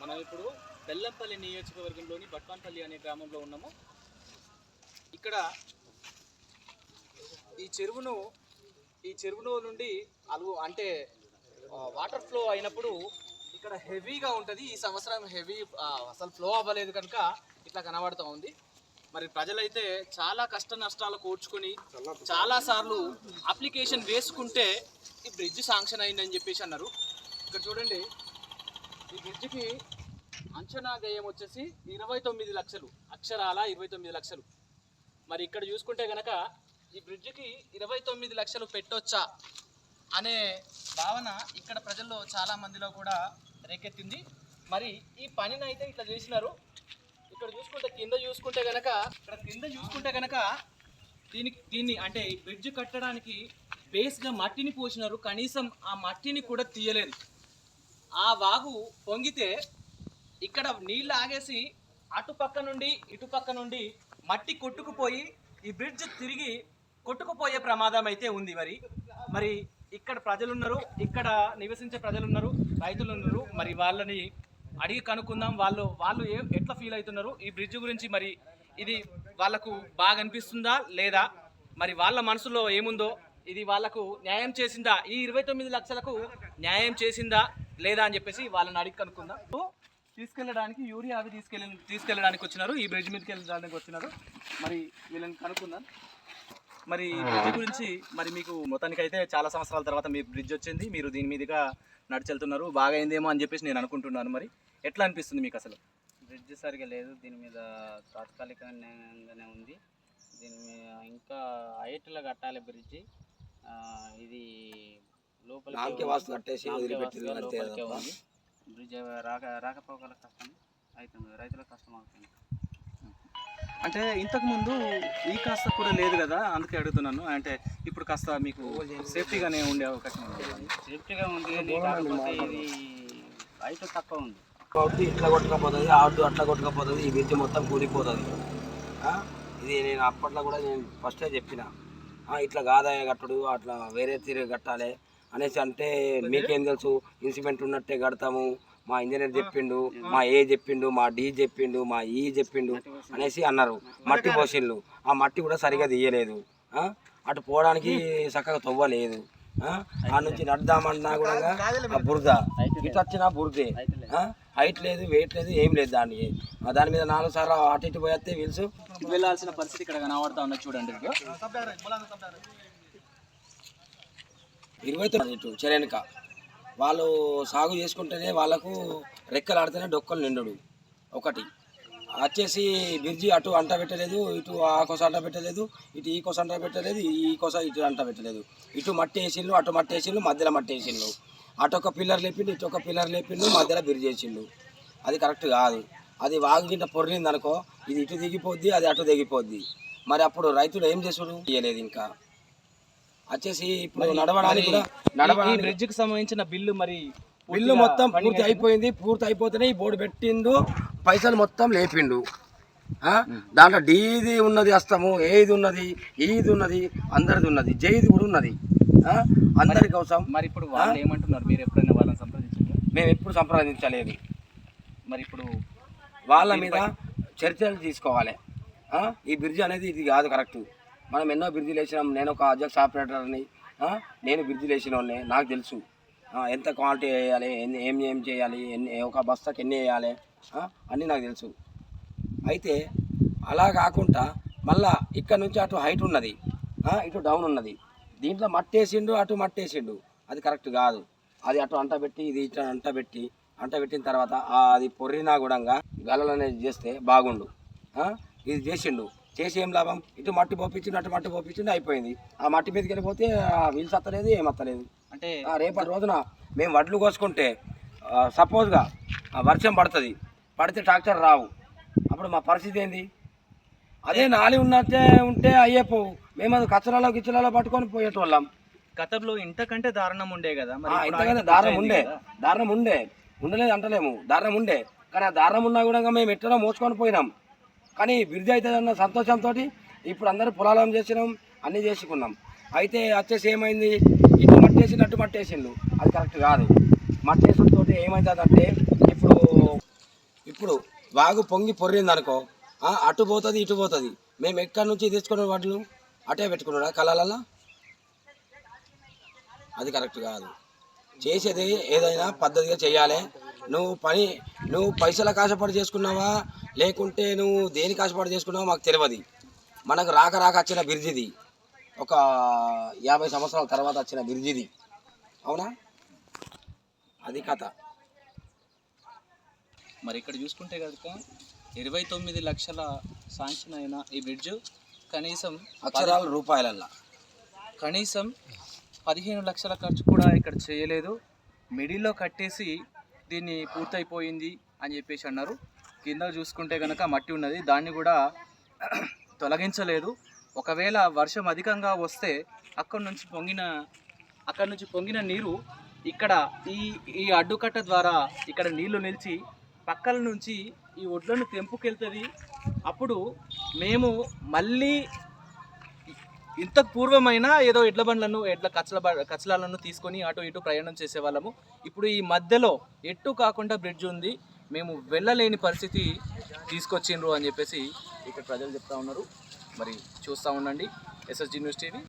మనం ఇప్పుడు బెల్లంపల్లి నియోజకవర్గంలోని బట్వాన్పల్లి అనే గ్రామంలో ఉన్నాము. ఇక్కడ ఈ చెరువును ఈ చెరువులో నుండి అలుగు అంటే వాటర్ ఫ్లో అయినప్పుడు ఇక్కడ హెవీగా ఉంటుంది. ఈ సంవత్సరం హెవీ అసలు ఫ్లో అవ్వలేదు కనుక ఇట్లా కనబడుతూ ఉంది. మరి ప్రజలైతే చాలా కష్ట నష్టాలు కూర్చుకొని చాలా సార్లు అప్లికేషన్ వేసుకుంటే ఈ బ్రిడ్జ్ శాంక్షన్ అయిందని చెప్పేసి అన్నారు. ఇక్కడ చూడండి ఈ బ్రిడ్జికి అంచనా వ్యయం వచ్చేసి ఇరవై తొమ్మిది లక్షలు అక్షరాల ఇరవై తొమ్మిది లక్షలు. మరి ఇక్కడ చూసుకుంటే గనక ఈ బ్రిడ్జికి ఇరవై తొమ్మిది లక్షలు పెట్టొచ్చా అనే భావన ఇక్కడ ప్రజల్లో చాలా మందిలో కూడా రేకెత్తింది. మరి ఈ పనిని అయితే ఇట్లా చేసినారు. ఇక్కడ చూసుకుంటే కింద చూసుకుంటే గనక ఇక్కడ కింద చూసుకుంటే గనక దీనికి దీన్ని అంటే ఈ బ్రిడ్జ్ కట్టడానికి బేస్గా మట్టిని పోసినారు. కనీసం ఆ మట్టిని కూడా తీయలేదు. ఆ వాగు పొంగితే ఇక్కడ నీళ్ళు ఆగేసి అటుపక్క నుండి ఇటుపక్క నుండి మట్టి కొట్టుకుపోయి ఈ బ్రిడ్జ్ తిరిగి కొట్టుకుపోయే ప్రమాదం అయితే ఉంది మరి. మరి ఇక్కడ ప్రజలున్నారు ఇక్కడ నివసించే ప్రజలున్నారు రైతులు ఉన్నారు. మరి వాళ్ళని అడిగి కనుక్కుందాం. వాళ్ళు వాళ్ళు ఏ ఎట్లా ఫీల్ అవుతున్నారు? ఈ బ్రిడ్జ్ గురించి మరి ఇది వాళ్ళకు బాగా అనిపిస్తుందా లేదా? మరి వాళ్ళ మనసులో ఏముందో? ఇది వాళ్ళకు న్యాయం చేసిందా? ఈ ఇరవై తొమ్మిది లక్షలకు న్యాయం చేసిందా? లేదా అని చెప్పేసి వాళ్ళని అడిగి కనుక్కుందాం. తీసుకెళ్ళడానికి యూరియా అవి తీసుకెళ్ళి తీసుకెళ్ళడానికి వచ్చినారు. ఈ బ్రిడ్జ్ మీదకి వెళ్ళడానికి వచ్చినారు. మరి వీళ్ళని కనుక్కుందాం. మరి ఈ బ్రిడ్జ్ గురించి మరి మీకు మొత్తానికి అయితే చాలా సంవత్సరాల తర్వాత మీ బ్రిడ్జ్ వచ్చింది. మీరు దీని మీదుగా నడిచెళ్తున్నారు. బాగా అయిందేమో అని చెప్పేసి నేను అనుకుంటున్నాను మరి. ఎట్లా అనిపిస్తుంది మీకు అసలు? బ్రిడ్జ్ సరిగా లేదు. దీని మీద తాత్కాలికంగానే ఉంది. దీని మీద ఇంకా హైట్లో కట్టాలి బ్రిడ్జి ఇది లోపల నామకే వాస్తు కట్టేసి వదిలిపెట్టింది అంతే తప్ప. ఉంది. బ్రిడ్జ్ రాక కష్టం అవుతుంది రైతులకు కష్టం అవుతుంది. అంటే ఇంతకు ముందు ఈ కాస్త కూడా లేదు కదా అందుకే అడుగుతున్నాను. అంటే ఇప్పుడు కాస్త మీకు సేఫ్టీగానే ఉండే అవకాశం ఉంది. సేఫ్టీగా ఉంది కానీ కాకపోతే ఇది హైట్ తక్కువ ఉంది. కాబట్టి ఇట్లా కొట్టకపోతుంది ఆటు అట్లా కొట్టకపోతుంది ఈ బ్రిడ్జ్ మొత్తం కూలిపోతుంది. ఆ? ఇది నేను అప్పట్లో కూడా నేను ఫస్టే చెప్పిన. ఆ, ఇట్లా కాదాయ కట్టుడు అట్లా వేరే తీరు కట్టాలి. అనేసి అంటే మీకేం తెలుసు? ఇన్సిమెంట్ ఉన్నట్టే కడతాము. మా ఇంజనీర్ చెప్పిండు మా ఏ చెప్పిండు మా డి చెప్పిండు మా ఈ చెప్పిండు అనేసి అన్నారు. మట్టి పోసిళ్ళు. ఆ మట్టి కూడా సరిగా తీయలేదు? అటు పోవడానికి చక్కగా తవ్వలేదు ఆ? నుంచి నడుదామన్నా కూడా ఆ బురద. ఇటు వచ్చినా బురదే? హైట్ లేదు వెయిట్ లేదు ఏం లేదు దానికి ఆ దాని మీద నాలుగు సార్లు అటు ఇటు పోయేస్తే వీల్స్. వెళ్ళాల్సిన పరిస్థితి ఇక్కడ కనబడతా ఉన్నది చూడండి. ఇరవై తొమ్మిది ఇటు చెరెనక. వాళ్ళు సాగు చేసుకుంటేనే వాళ్ళకు రెక్కలు ఆడితేనే డొక్కలు నిండుడు. ఒకటి. వచ్చేసి బిర్జి అటు అంట పెట్టలేదు ఇటు ఆ కొస అంట పెట్టలేదు ఇటు ఈ కొస అంట పెట్టలేదు ఈ కొస ఇటు అంట పెట్టలేదు. ఇటు మట్టి వేసిండు అటు మట్టి వేసిండు మధ్యలో మట్టి వేసిండు అటు ఒక పిల్లర్ లేపిండు ఇటు ఒక పిల్లర్ లేపిండు మధ్యలో బిర్జి వేసిండు. అది కరెక్ట్ కాదు. అది వాగు గింట పొర్లింది అనుకో ఇది ఇటు దిగిపోద్ది అది అటు దిగిపోద్ది. మరి అప్పుడు రైతులు ఏం చేసుడు ఇయ్యలేదు ఇంకా. వచ్చేసి ఇప్పుడు నడవడానికి కూడా ఈ నడవడానికి బ్రిడ్జ్కి సంబంధించిన బిల్లు మరి బిల్లు మొత్తం పూర్తి అయిపోయింది? పూర్తి అయిపోతేనే ఈ బోర్డు పెట్టిండు. పైసలు మొత్తం లేపిండు? దాంట్లో డీది ఉన్నది హస్తము ఏది ఉన్నది ఈది ఉన్నది అందరిది ఉన్నది జైది కూడా ఉన్నది? అందరి కోసం. మరి ఇప్పుడు వాళ్ళు ఏమంటున్నారు? మీరు ఎప్పుడైనా వాళ్ళని సంప్రదించారు? మేము ఎప్పుడు సంప్రదించలేదు. మరి ఇప్పుడు వాళ్ళ మీద చర్చలు తీసుకోవాలి? ఈ బ్రిడ్జ్ అనేది ఇది కాదు కరెక్ట్. మనం ఎన్నో బ్రిడ్జిలు వేసినాం నేను ఒక అధ్యక్ష ఆపరేటర్ని నేను బ్రిడ్జిలు వేసిన వాళ్ళని నాకు తెలుసు. ఎంత క్వాలిటీ వేయాలి ఎన్ని ఏం ఏం చేయాలి ఎన్ని ఒక బస్తాకి ఎన్ని వేయాలి అన్నీ నాకు తెలుసు. అయితే అలా కాకుండా మళ్ళా ఇక్కడ నుంచి అటు హైట్ ఉన్నది ఇటు డౌన్ ఉన్నది. దీంట్లో మట్టేసిండు అటు మట్టేసిండు. అది కరెక్ట్ కాదు. అది అటు అంట పెట్టి ఇది ఇటు అంట పెట్టి అంట పెట్టిన తర్వాత అది పొర్రినా కూడా గలలు అనేది చేస్తే బాగుండు. ఇది చేసిండు. చేసి ఏం లాభం. ఇటు మట్టి పోపించిండు అటు మట్టి పోపించిండు అయిపోయింది. ఆ మట్టి మీదకి వెళ్ళిపోతే ఆ వీల్స్ అత్తలేదు ఏం అత్తలేదు అంటే ఆ రేపటి రోజున మేము వడ్లు కోసుకుంటే సపోజ్గా వర్షం పడుతుంది. పడితే ట్రాక్టర్ రావు. అప్పుడు మా పరిస్థితి ఏంది? అదే నాలి ఉన్నట్టే ఉంటే అయ్యేపోవు మేము అది కచ్చరాలో గిచ్చరాలో పట్టుకొని పోయేటోళ్ళం. గతంలో ఇంతకంటే దారుణం ఉండే కదా ఇంతకంటే దారుణం ఉండే. దారుణం ఉండే. ఉండలేదు అంటలేము. దారుణం ఉండే. కానీ ఆ దారుణం ఉన్నా కూడా మేము ఎట్టనో మోసుకొని పోయినాం. కానీ బిర్జి అవుతుందన్న సంతోషంతో ఇప్పుడు అందరూ పొలాలం చేసినాం అన్నీ చేసుకున్నాం. అయితే వచ్చేసి ఏమైంది? ఇటు మట్టేసి అటు మట్టేసిండు. అది కరెక్ట్ కాదు. మట్టేసుడితో ఏమవుతుందంటే ఇప్పుడు ఇప్పుడు వాగు పొంగి పొర్రింది అనుకో అటు పోతుంది ఇటు పోతుంది. మేము ఎక్కడి నుంచి తీసుకున్న వాటిని? అటే పెట్టుకున్నాడా కళలలో అది కరెక్ట్ కాదు. చేసేది ఏదైనా పద్ధతిగా చేయాలి. నువ్వు పని నువ్వు పైసల కాశపడి చేసుకున్నావా? లేకుంటే నువ్వు దేని కాశపడి చేసుకున్నావో మాకు తెలియదు మనకు రాక రాక వచ్చిన బిర్జిది ఒక యాభై సంవత్సరాల తర్వాత వచ్చిన బిర్జిది అవునా? అది కథ. మరి ఇక్కడ చూసుకుంటే కనుక ఇరవై తొమ్మిది లక్షల శాంక్షన్ అయిన ఈ బ్రిడ్జ్ కనీసం అక్షరాల రూపాయలల్లా. కనీసం పదిహేను లక్షల ఖర్చు కూడా ఇక్కడ చేయలేదు. మిడిల్లో కట్టేసి దీన్ని పూర్తయిపోయింది అని చెప్పేసి అన్నారు. కింద చూసుకుంటే కనుక మట్టి ఉన్నది. దాన్ని కూడా తొలగించలేదు. ఒకవేళ వర్షం అధికంగా వస్తే అక్కడి నుంచి పొంగిన అక్కడి నుంచి పొంగిన నీరు ఇక్కడ ఈ ఈ అడ్డుకట్ట ద్వారా ఇక్కడ నీళ్ళు నిలిచి పక్కల నుంచి ఈ ఒడ్లను తెంపుకెళ్తుంది. అప్పుడు మేము మళ్ళీ ఇంతకు పూర్వమైన ఏదో ఎడ్ల బండ్లను ఎడ్ల కచ్చల బ- కచ్చలాలను తీసుకొని అటు ఇటు ప్రయాణం చేసేవాళ్ళము. ఇప్పుడు ఈ మధ్యలో ఎటు కాకుండా బ్రిడ్జ్ ఉంది. మేము వెళ్ళలేని పరిస్థితి తీసుకొచ్చిండ్రు అని చెప్పేసి ఇక్కడ ప్రజలు చెప్తా ఉన్నారు. మరి చూస్తూ ఉండండి. SSG news TV.